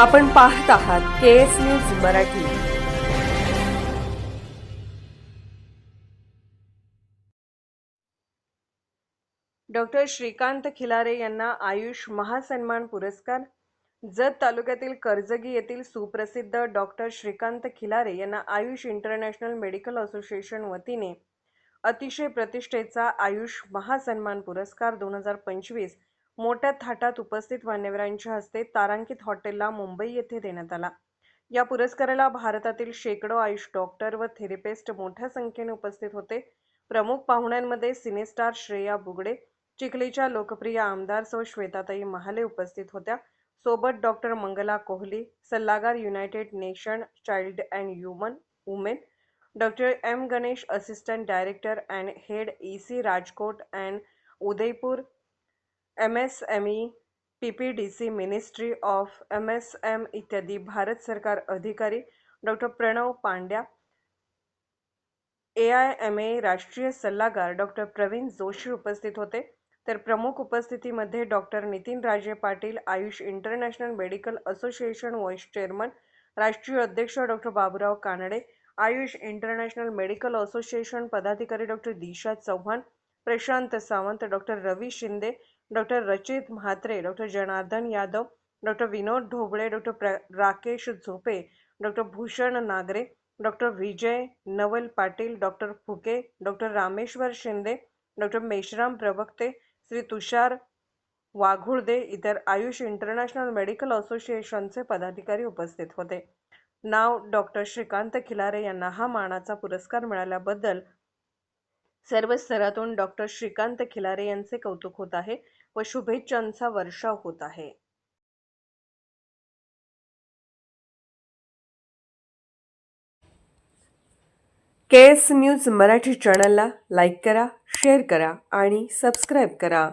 आपण पाहत आहात K S news Marathi. Doctor Shrikant Khilare यांना आयुष महासन्मान पुरस्कार. जत तालुक्यातील कर्जगी येथील सुप्रसिद्ध डॉक्टर श्रीकांत खिलारे यांना आयुष इंटरनॅशनल मेडिकल असोसिएशन वतीने अतिशय प्रतिष्ठेचा आयुष महासन्मान पुरस्कार दोन हजार पंचवीस मोठ्या थाटात उपस्थित मान्यवरांच्या हस्ते तारांकित हॉटेलला मुंबई येथे देण्यात आला. या पुरस्काराला भारतातील शेकडो आयुष डॉक्टर व थेरपिस्ट मोठ्या संख्येने उपस्थित होते. प्रमुख पाहुण्यांमध्ये सिनेस्टार श्रेया बुगडे चिखलीच्या लोकप्रिय आमदार सौ श्वेताताई महाले उपस्थित होत्या. सोबत डॉक्टर मंगला कोहली सल्लागार United Nation child and human women doctor M Ganesh assistant director and head E C Rajkot and Udaipur M S M E P P D C ministry of M S M E Bharat सरकार अधिकारी doctor Pranav Pandya A I M A राष्ट्रीय सल्लागार doctor Pravin Joshi उपस्थित होते. तर प्रमुख उपस्थितीमध्ये doctor Nitin Raje Patil Ayush international medical association vice chairman राष्ट्रीय अध्यक्ष doctor Baburao Kanade Ayush international medical association पदाधिकारी doctor Disha Chavan Prashant Sawant doctor Ravi Shinde doctor Rachit Mhatre doctor Janardan Yadav doctor Vinod Dhoble doctor प्र Rakesh Zope doctor Bhushan Nagare doctor Vijay Naval Patil doctor Phuke doctor Rameshwar Shinde doctor Meshram प्रवक्ते श्री तुषार वाघुळदे इतर Ayush international medical असोसिएशनचे पदाधिकारी उपस्थित होते. नाव doctor Shrikant Khilare यांना हा मानाचा पुरस्कार मिळाल्याबद्दल सर्व स्तरातून डॉक्टर श्रीकांत खिलारे यांचे कौतुक होत आहे. व शुभेच्छांचा वर्षाव होत आहे. के एस न्यूज मराठी चॅनलला लाईक करा शेअर करा आणि सबस्क्राईब करा.